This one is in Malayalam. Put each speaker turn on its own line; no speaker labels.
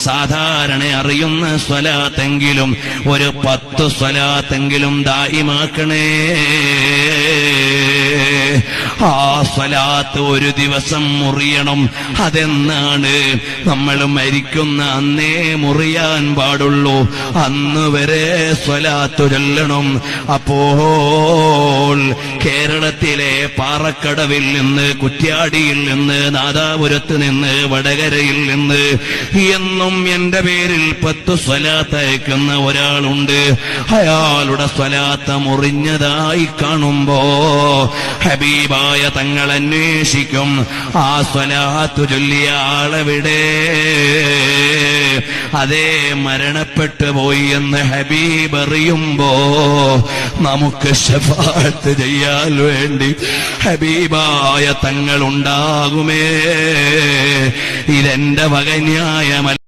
സാധാരണ അറിയുന്ന സ്വലാത്തെങ്കിലും ഒരു പത്ത് സ്വലാത്തെങ്കിലും ദായിമാക്കണേ. ആ സ്വലാത്ത് ഒരു ദിവസം മുറിയണം. അതെന്നാണ് നമ്മൾ മരിക്കുന്ന അന്നേ മുറിയാൻ പാടുള്ളൂ. അന്ന് വരെ സ്വലാത്ത് ചൊല്ലണം കേരളത്തിലെ പാറക്കടവിൽ നിന്ന് കുറ്റ്യാടിയിൽ നിന്ന് നാദാപുരത്ത് നിന്ന് വടകരയിൽ നിന്ന് എന്നും എന്റെ പേരിൽ പത്ത് സ്വലാത്ത് അയക്കുന്ന ഒരാളുണ്ട്. അയാളുടെ സ്വലാത്ത മുറിഞ്ഞതായി കാണുമ്പോ ഹബീബായ തങ്ങൾ അന്വേഷിക്കും ആ സ്വലാത്തു ചൊല്ലിയ ആളെവിടെ? അതേ മരണപ്പെട്ടു പോയി എന്ന് ഹബീബ് അറിയുമ്പോ നമുക്ക് ശഫാത്ത് ചെയ്യാൻ വേണ്ടി ഹബീബായ തങ്ങൾ ഉണ്ടാകുമേ. ഇതെന്റെ വകന്യായമല്ല